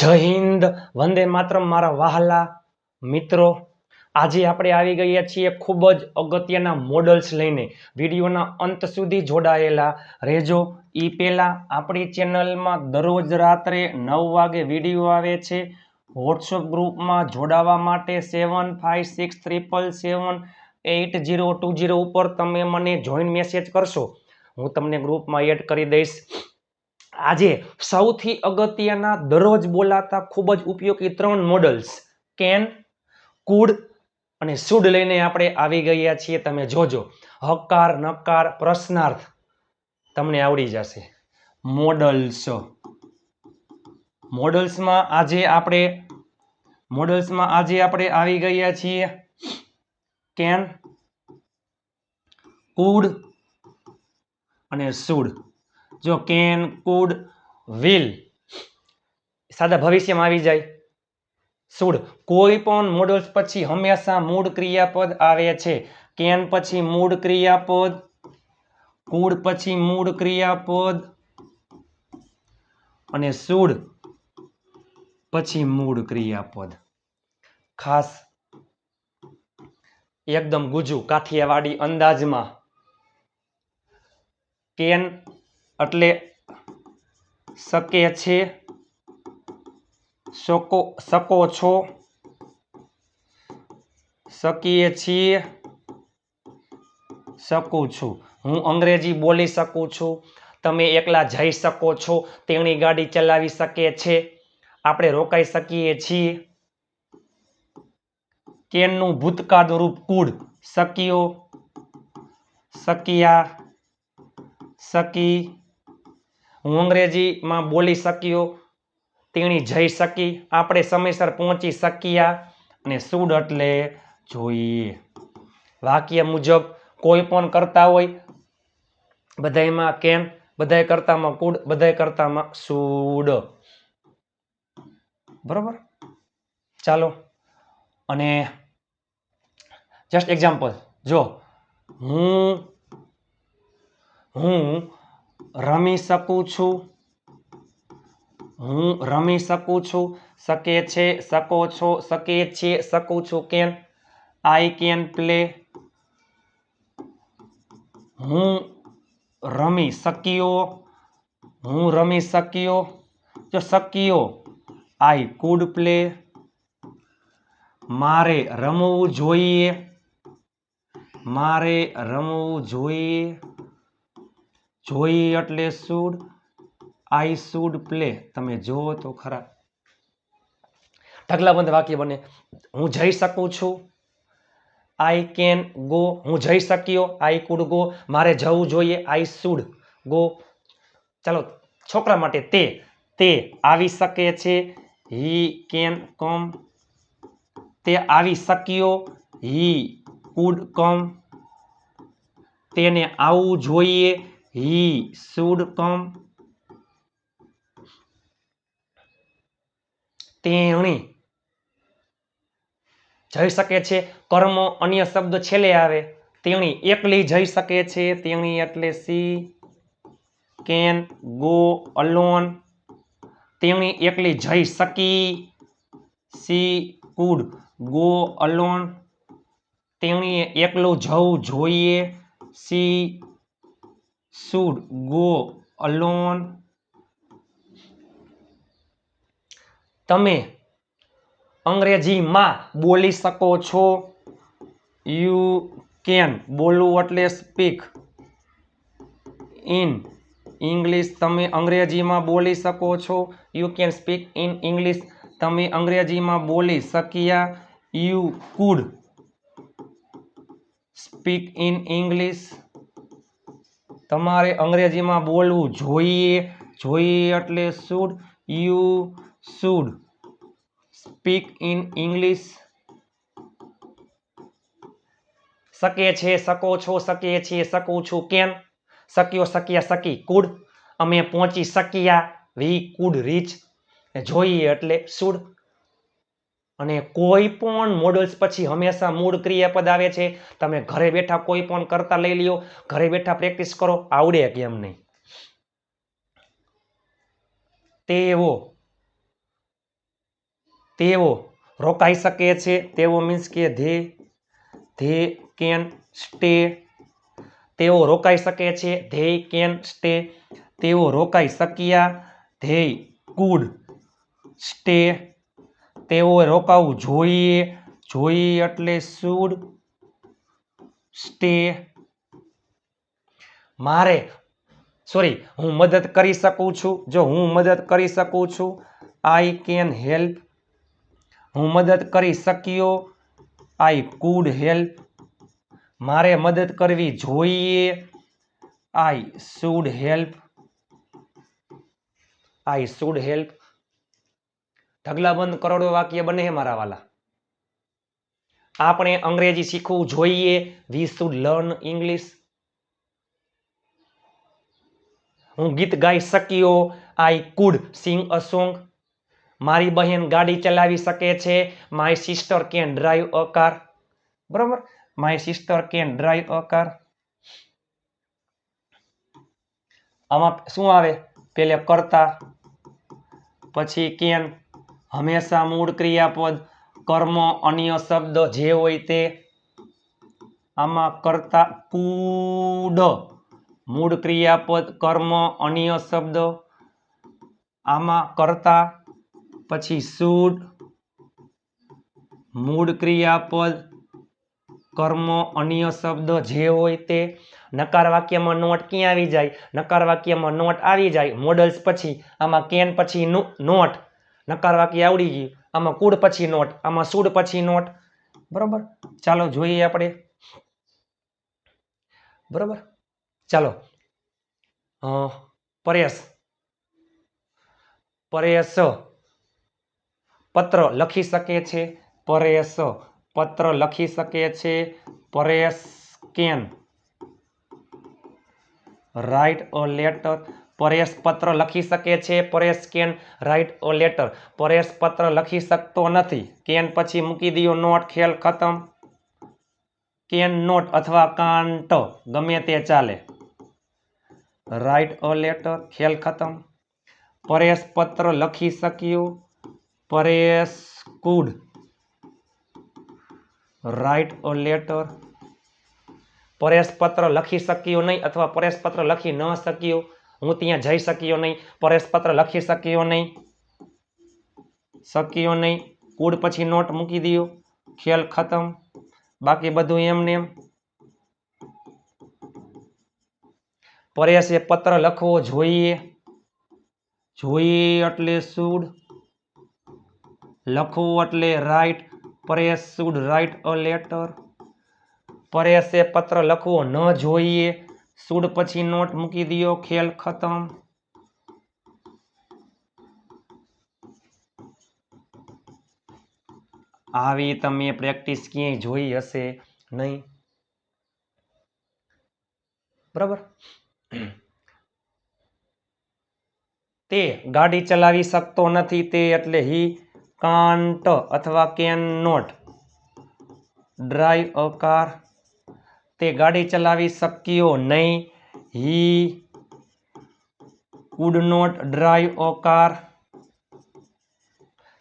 જય હિન્દ, વંદે માતરમ, મારા વહાલા મિત્રો. આજે આપણે આવી ગયા છીએ ખૂબ જ અગત્યના મોડલ્સ લઈને. વિડીયોના અંત સુધી જોડાયેલા રહેજો. એ પહેલાં આપણી ચેનલમાં દરરોજ રાત્રે નવ વાગે વીડિયો આવે છે. વોટ્સઅપ ગ્રુપમાં જોડાવા માટે seven five six triple seven eight zero two zero ઉપર તમે મને જોઈન મેસેજ કરશો. હું તમને ગ્રુપમાં એડ કરી દઈશ. આજે સૌથી અગત્યના દરરોજ બોલાતા ખૂબ જ ઉપયોગી ત્રણ મોડલ્સ કેન કુડ અને શુડ લઈને આપણે આવી ગયા છીએ. તમે જોજો, હકાર, નકાર, પ્રશ્નાર્થ તમને આવડી જશે. મોડલ્સ મોડલ્સમાં આજે આપણે મોડલ્સમાં આજે આપણે આવી ગયા છીએ. કેન કુડ અને શુડ જો કેન, કુડ, વિલ. સાદા ભવિષ્યમાં આવી જાય. શુડ કોઈ પણ મોડલ્સ પછી હંમેશા મૂળ ક્રિયાપદ આવે છે. કેન પછી મૂળ ક્રિયાપદ, કુડ પછી મૂળ ક્રિયાપદ અને શુડ પછી મૂળ ક્રિયાપદ. ખાસ એકદમ ગુજુ કાઠિયાવાડી અંદાજમાં. કેન એટલે શકે છે. શકો શકો છો. શકીએ છીએ. શકું છું. હું અંગ્રેજી બોલી શકું છું. તમે એકલા જઈ શકો છો. તેણી ગાડી ચલાવી શકે છે. આપણે રોકાઈ શકીએ છીએ. કેનનું ભૂતકાળ રૂપ કુડ શક્યો શક્યા. શકી. હું અંગ્રેજીમાં બોલી શક્યો, તેણી જઈ શકી, આપણે સમયસર પહોંચી શક્યા અને સુડ એટલે જોઈએ. વાક્ય મુજબ કોઈ પણ કરતા હોય, બધાયમાં કેમ, બધાય કરતામાં કુડ, બધાય કરતામાં સુડ. બરોબર? ચાલો. અને જસ્ટ એક્ઝામ્પલ જો હું હું રમી શકું છું. હું રમી શકું છું. શકે છે, શકો છો, શકે છે, શકું છું કેન આઈ કેન પ્લે હું રમી શક્યો? હું રમી શક્યો? જો શક્યો આઈ કુડ પ્લે મારે રમવું જોઈએ. મારે રમવું જોઈએ. જોઈએ એટલે શુડ આઈ શુડ પ્લે. તમે જુઓ તો ખરા. ઢગલાબંધ વાક્ય બને. હું જઈ શકું છું? આઈ કેન ગો હું જઈ શક્યો? આઈ કુડ ગો મારે જવું જોઈએ? આઈ શુડ ગો ચાલો, છોકરા માટે તે તે આવી શકે છે? હી કેન કમ તે આવી શક્યો? હી કુડ કમ તેને આવવું જોઈએ? હી શુડ કમ તેણી જઈ શકે છે, કર્મ અન્ય શબ્દ છેલ્લે આવે. તેણી એકલી જઈ શકે છે, તેણી એટલે સી કેન, ગો, અલોન. તેણી એકલી જઈ શકી. She could, go, alone. તેણીએ એકલું જવું જોઈએ. સી શુડ ગો અલોન તમે અંગ્રેજીમાં બોલી શકો છો. યુ કેન બોલવું એટલે સ્પીક ઇન ઇંગ્લિશ તમે અંગ્રેજીમાં બોલી શકો છો. You can speak in English તમે અંગ્રેજીમાં બોલી શક્યા. You could speak in English તમારે અંગ્રેજીમાં બોલવું જોઈએ જોઈએ એટલે should you should speak in English શકે છે, શકો છો, શકે છે, શકું છું, કેમ? શક્યો, શક્યા, શકી કુડ અમે પહોંચી શક્યા. વી કુડ રીચ જોઈએ એટલે શુડ અને કોઈ પણ મોડલ્સ પછી હંમેશા મૂળ ક્રિયાપદ આવે છે. તમે ઘરે બેઠા કોઈ પણ કરતા લઈ લ્યો. ઘરે બેઠા પ્રેક્ટિસ કરો. આવડે કેમ નહીં? તેવો તેઓ રોકાઈ શકે છે. તેઓ મીન્સ કે ધે ધે કેન સ્ટે. તેઓ રોકાઈ શકે છે. They can stay. તેઓ રોકાઈ શક્યા. They could stay. તેઓએ રોકાવું જોઈએ. જોઈએ એટલે શુડ સ્ટે મારે સોરી હું મદદ કરી શકું છું? જો હું મદદ કરી શકું છું આઈ કેન હેલ્પ હું મદદ કરી શક્યો? આઈ કુડ હેલ્પ મારે મદદ કરવી જોઈએ? I should help I should help ઢગલાબંધ કરોડો વાક્ય બને હે મારા વાલા. આપણે અંગ્રેજી શીખવું જોઈએ. વી શુડ લર્ન ઇંગ્લિશ હું ગીત ગાઈ શક્યો. I could sing a song મારી બહેન ગાડી ચલાવી શકે છે. My sister can drive a car બરાબર? My sister can drive a car આમાં શું આવે? પેલે કરતા, પછી કેન હંમેશા મૂળ ક્રિયાપદ, કર્મ, અન્ય શબ્દ જે હોય તે આમાં કરતા કુડ મૂળ ક્રિયાપદ, કર્મ, અન્ય શબ્દ આમાં કરતા પછી સૂડ મૂળ ક્રિયાપદ, કર્મ, અન્ય શબ્દ જે હોય તે નકાર વાક્યમાં નોટ ક્યાં આવી જાય? નકાર વાક્યમાં નોટ આવી જાય. મોડલ્સ પછી, આમાં કેન પછી નોટ નકાર વાક્ય આવડી ગયું. આમાં કુડ પછી નોટ, આમાં સુડ પછી નોટ. બરોબર? ચાલો જોઈએ આપણે. બરોબર? ચાલો. પરેશ. પરેશ. પત્ર લખી શકે છે? પરેશ. પત્ર લખી શકે છે? Paresh can. Write a letter Paresh પત્ર લખી શકે છે. Paresh can write a letter Paresh પત્ર લખી શકતો નથી. કેન પછી મૂકી દો નોટ. ખેલ ખતમ. કેન નોટ અથવા કાંટ. ગમે તે ચાલે. રાઇટ અ લેટર ખેલ ખતમ. પરેશ પત્ર લખી શક્યો. Paresh could. Write a letter Paresh પત્ર લખી શક્યો નહીં અથવા પરેશ પત્ર લખી ન શક્યો. હું ત્યાં જઈ શક્યો નહીં પરેશ પત્ર લખી શક્યો નહીં. શક્યો નહીં. કુડ પછી નોટ મૂકી દો ખેલ ખતમ. બાકી બધું એમને એમ. પરેશે પત્ર લખવો જોઈએ. જોઈએ એટલે શુડ લખવું એટલે write. Paresh should write a letter. પરેશે પત્ર લખવો ન જોઈએ. શુડ પછી નોટ મૂકી દો ખેલ ખતમ. આવી તમે પ્રેક્ટિસ ક્યાંય જોઈ હશે નહીં? બરાબર? તે ગાડી ચલાવી શકતો નથી તે એટલે હી કાન્ટ અથવા can not drive a car તે ગાડી ચલાવી શક્યો નહીં. He could not drive a car.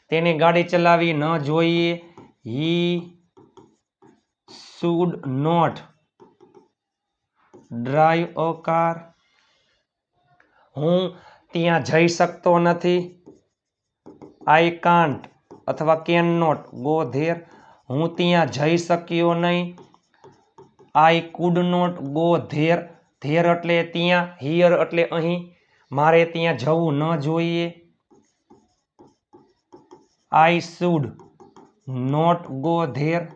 તેને ગાડી ચલાવી ન જોઈએ. He should not drive a car. હું ત્યાં જઈ શકતો નથી. આઈ કાન્ટ અથવા કેન નોટ ગો ધેર. હું ત્યાં જઈ શક્યો નહીં. I could not go there there એટલે ત્યાં, હિયર એટલે અહીં. મારે ત્યાં જવું ન જોઈએ. I should not go there.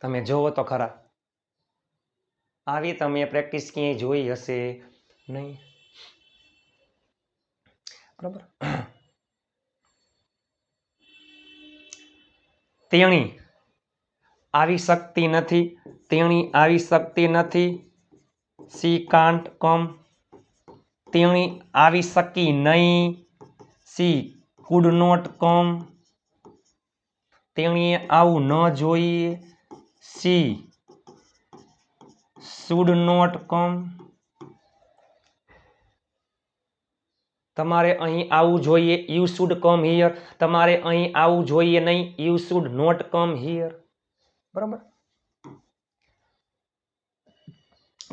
તમે જોવો તો ખરા. આવી તમે પ્રેક્ટિસ ક્યાંય જોઈ હશે? નહીં. બરાબર. તેણી આવી શકતી નથી, તેણી આવી શકતી નથી. સી કાન્ટ કમ તેણી આવી શકી નહીં. સી કુડ નોટ કમ તેણીએ આવું ન જોઈએ. સી શુડ નોટ કમ તમારે અહીં આવવું જોઈએ યુ શુડ કમ હિયર તમારે અહીં આવવું જોઈએ નહીં you should not come here બરાબર?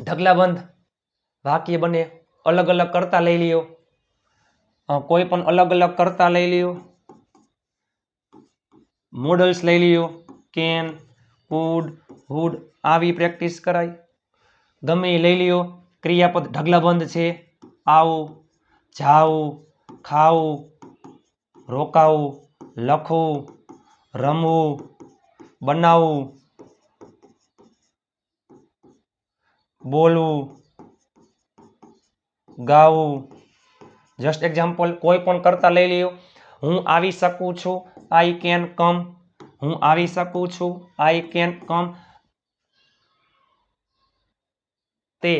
ઢગલાબંધ વાક્ય બને, અલગ અલગ કરતા લઈ લ્યો. કોઈ પણ અલગ અલગ કરતા લઈ લ્યો. મોડલ્સ લઈ લ્યો. કેન, કુડ, હુડ આવી પ્રેક્ટિસ કરાય. ગમે લઈ લ્યો. ક્રિયાપદ ઢગલાબંધ છે. આવું, જાવું, ખાવું, રોકાવું, લખવું, રમવું બનાવવું બોલવું, ગાવું. જસ્ટ એક્ઝામ્પલ કોઈ પણ કરતા લઈ લ્યો. હું આવી શકું છું આઈ કેન કમ હું આવી શકું છું આઈ કેન કમ તે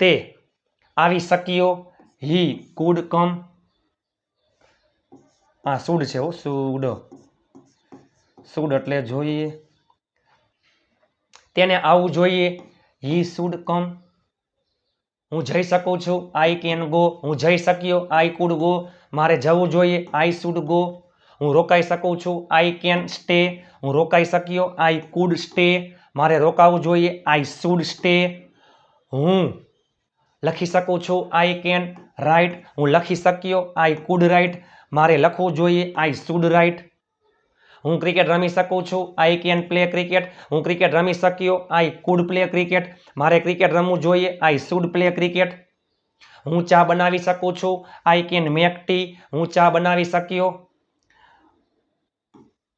તે. આવી શક્યો હી કુડ કમ આ સુડ છે હો, સુડ. સુડ એટલે જોઈએ. તેને આવવું જોઈએ. He should come. હું જઈ શકું છું. I can go. હું જઈ શક્યો. I could go. મારે જવું જોઈએ. I should go. હું રોકાઈ શકું છું. I can stay. હું રોકાઈ શક્યો. I could stay. મારે રોકાવું જોઈએ. I should stay. હું લખી શકું છું. આઈ કેન રાઇટ હું લખી શક્યો. આઈ કુડ રાઇટ મારે લખવું જોઈએ. આઈ શુડ રાઇટ હું ક્રિકેટ રમી શકું છું આઈ કેન પ્લે ક્રિકેટ હું ક્રિકેટ રમી શક્યો આઈ કુડ પ્લે ક્રિકેટ મારે ક્રિકેટ રમવું જોઈએ આઈ શુડ પ્લે ક્રિકેટ હું ચા બનાવી શકું છું આઈ કેન મેક ટી હું ચા બનાવી શક્યો?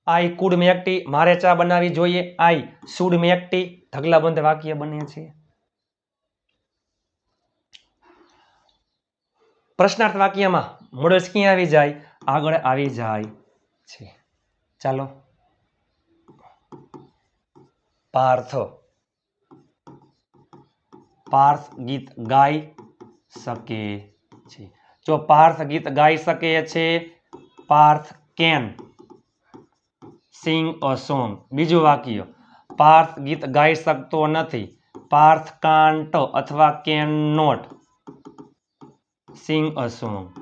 આઈ કુડ મેક ટી મારે ચા બનાવી જોઈએ આઈ શુડ મેક ટી ઢગલાબંધ વાક્ય બને છે. પ્રશ્નાર્થ વાક્યમાં મોડલ્સ ક્યાં આવી જાય? આગળ આવી જાય છે. ચાલો. પાર્થ. પાર્થ ગીત ગાઈ શકે છે. જો પાર્થ ગીત ગાઈ શકે છે, Parth can sing a song. બીજું વાક્ય. પાર્થ ગીત ગાઈ શકતો નથી. પાર્થ કાન્ટ અથવા can not sing a song.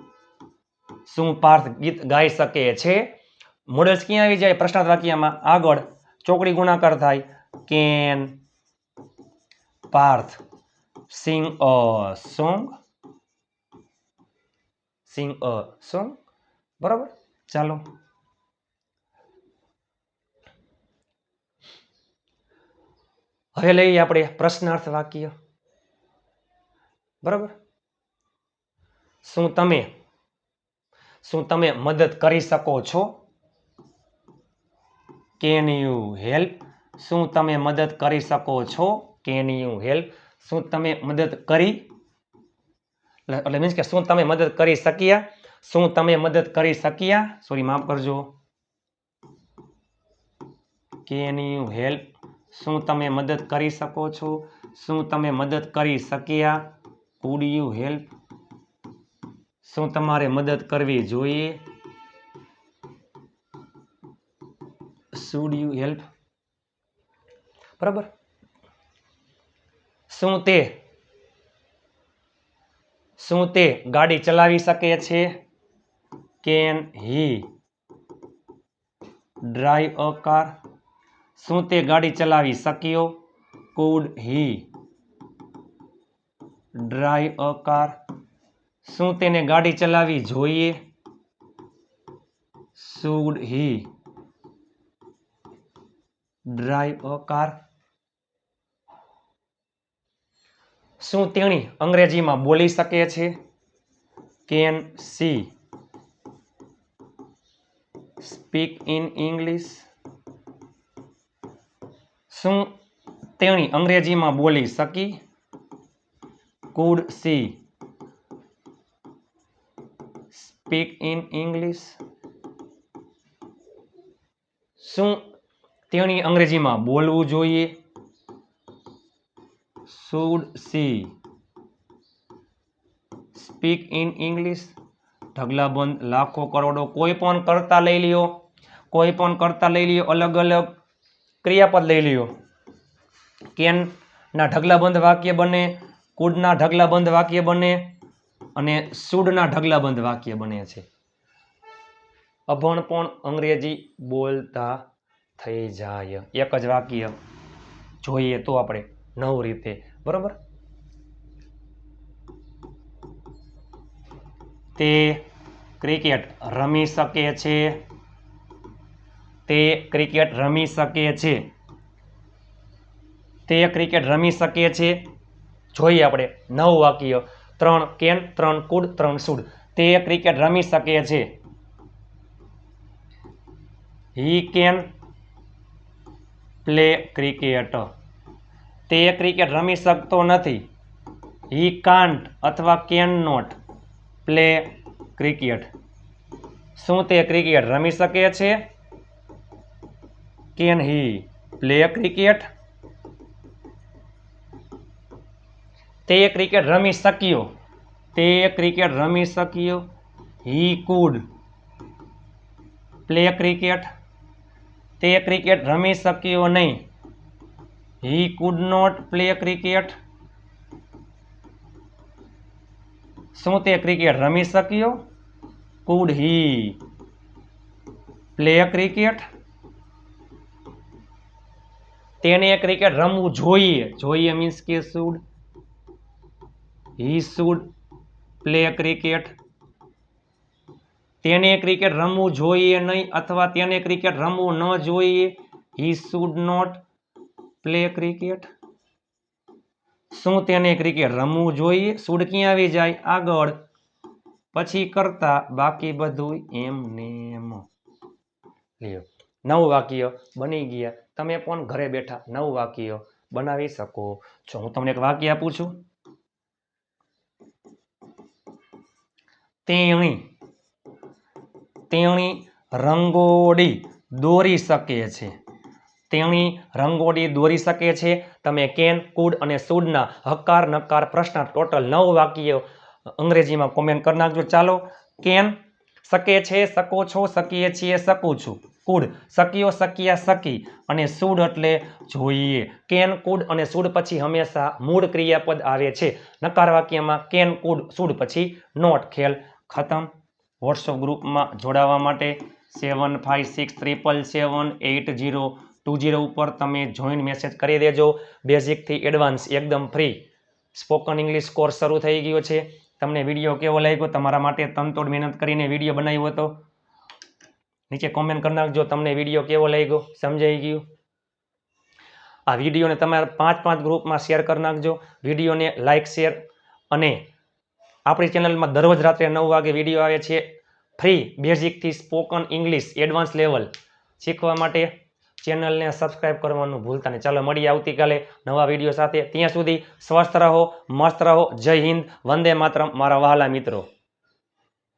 શું પાર્થ ગીત ગાઈ શકે છે? મોડલ્સ ક્યાં આવી જાય? પ્રશ્નાર્થ વાક્યમાં. આગળ ચોકડી ગુણાકાર થાય. Can Parth sing a song. Sing a song. બરાબર? ચાલો. હવે લઈએ આપણે પ્રશ્નાર્થ વાક્ય. બરાબર? શું તમે શું તમે મદદ કરી શકો છો? કેન યુ હેલ્પ શું તમે મદદ કરી શકો છો? કેન યુ હેલ્પ શું તમે મદદ કરી? એટલે મીન્સ કે શું તમે મદદ કરી શક્યા? શું તમે મદદ કરી શક્યા? સોરી માફ કરજો. કેન યુ હેલ્પ શું તમે મદદ કરી શકો છો? શું તમે મદદ કરી શક્યા? કુડ યુ હેલ્પ શું તમારે મદદ કરવી જોઈએ? શુડ યુ હેલ્પ બરાબર. શું તે? શું તે ગાડી ચલાવી શકે છે? Can he drive a car? શું તે ગાડી ચલાવી શક્યો? Could he drive a car? શું તેને ગાડી ચલાવવી જોઈએ? Should he drive a car શું તેણી અંગ્રેજીમાં બોલી શકે છે? Can she speak in English શું તેણી અંગ્રેજીમાં બોલી શકી? Could she speak in English શું તેણી અંગ્રેજીમાં બોલવું જોઈએ. Should she speak in English? ઢગલાબંધ લાખો કરોડો કોઈ પણ કરતા લઈ લ્યો. કોઈ પણ કરતા લઈ લ્યો, અલગ અલગ ક્રિયાપદ લઈ લ્યો. કેન ના ઢગલાબંધ વાક્ય બને કુડના ઢગલાબંધ વાક્ય બને અને સુડના ઢગલાબંધ વાક્ય બને છે. અભણ પણ અંગ્રેજી બોલતા થઈ જાય. એક જ વાક્ય જોઈએ તો આપણે નવ રીતે. બરોબર? તે ક્રિકેટ રમી શકે છે. તે ક્રિકેટ રમી શકે છે. તે ક્રિકેટ રમી શકે છે. જોઈએ આપણે નવ વાક્ય. ત્રણ કેન, ત્રણ કુડ, ત્રણ સુડ તે ક્રિકેટ રમી શકે છે. He can play cricket. તે ક્રિકેટ રમી શકતો નથી. હી કાન્ટ અથવા કેન નોટ પ્લે ક્રિકેટ શું તે ક્રિકેટ રમી શકે છે? કેન હી પ્લે ક્રિકેટ તે ક્રિકેટ રમી શક્યો. તે ક્રિકેટ રમી શક્યો. હી કુડ પ્લે ક્રિકેટ તે ક્રિકેટ રમી શક્યો નહીં. He could not play cricket શું તે ક્રિકેટ રમી શક્યો? કુડ હી પ્લે ક્રિકેટ તેને ક્રિકેટ રમવું જોઈએ. જોઈએ મીન્સ કે should he should play cricket તેને ક્રિકેટ રમવું જોઈએ નહીં અથવા તેને ક્રિકેટ રમવું ન જોઈએ. He should not play cricket શું તેને ક્રિકેટ રમવું જોઈએ? શુડ ક્યાં આવી જાય? આગળ. પછી કરતા બાકી બધું એમ ને એમ. લ્યો. નવ વાક્ય બની ગયા. તમે પણ ઘરે બેઠા નવ વાક્ય બનાવી શકો છો. હું તમને એક વાક્ય આપું છું. તેણી તેણી રંગોળી દોરી શકે છે. તેણી રંગોળી દોરી શકે છે. તમે કેન, કુડ અને સુડના હકાર, નકાર, પ્રશ્ન, ટોટલ નવ વાક્ય અંગ્રેજીમાં કોમેન્ટ કરી નાખજો. ચાલો, કેન શકે છે, શકો છો, શકીએ છીએ, શકું છું. કુડ શક્યો શક્યા, શકી અને સુડ એટલે જોઈએ. કેન, કુડ અને સુડ પછી હંમેશા મૂળ ક્રિયાપદ આવે છે. નકાર વાક્યમાં કેન, કુડ, સુડ પછી નોટ. ખેલ ખતમ. વોટ્સઅપ ગ્રુપમાં જોડાવા માટે seven five six triple seven eight zero two zero ઉપર તમે જોઈન મેસેજ કરી દેજો. બેઝિકથી એડવાન્સ એકદમ ફ્રી સ્પોકન ઇંગ્લિશ કોર્સ શરૂ થઈ ગયો છે. તમને વીડિયો કેવો લાગ્યો? તમારા માટે તનતોડ મહેનત કરીને વીડિયો બનાવ્યો હતો. નીચે કોમેન્ટ કરી નાખજો, તમને વીડિયો કેવો લાગ્યો? સમજાઈ ગયું? આ વિડીયોને તમારા પાંચ પાંચ ગ્રુપમાં શેર કરી નાખજો. વિડીયોને લાઇક શેર અને આપણી ચેનલમાં દરરોજ રાત્રે નવ વાગે વીડિયો આવે છે. ફ્રી બેઝિકથી સ્પોકન ઇંગ્લિશ એડવાન્સ લેવલ શીખવા માટે ચેનલને સબસ્ક્રાઈબ કરવાનું ભૂલતા નહીં. ચાલો મળીએ આવતીકાલે નવા વીડિયો સાથે. ત્યાં સુધી સ્વસ્થ રહો, મસ્ત રહો. જય હિન્દ, વંદે માતરમ. મારા વહાલા મિત્રો.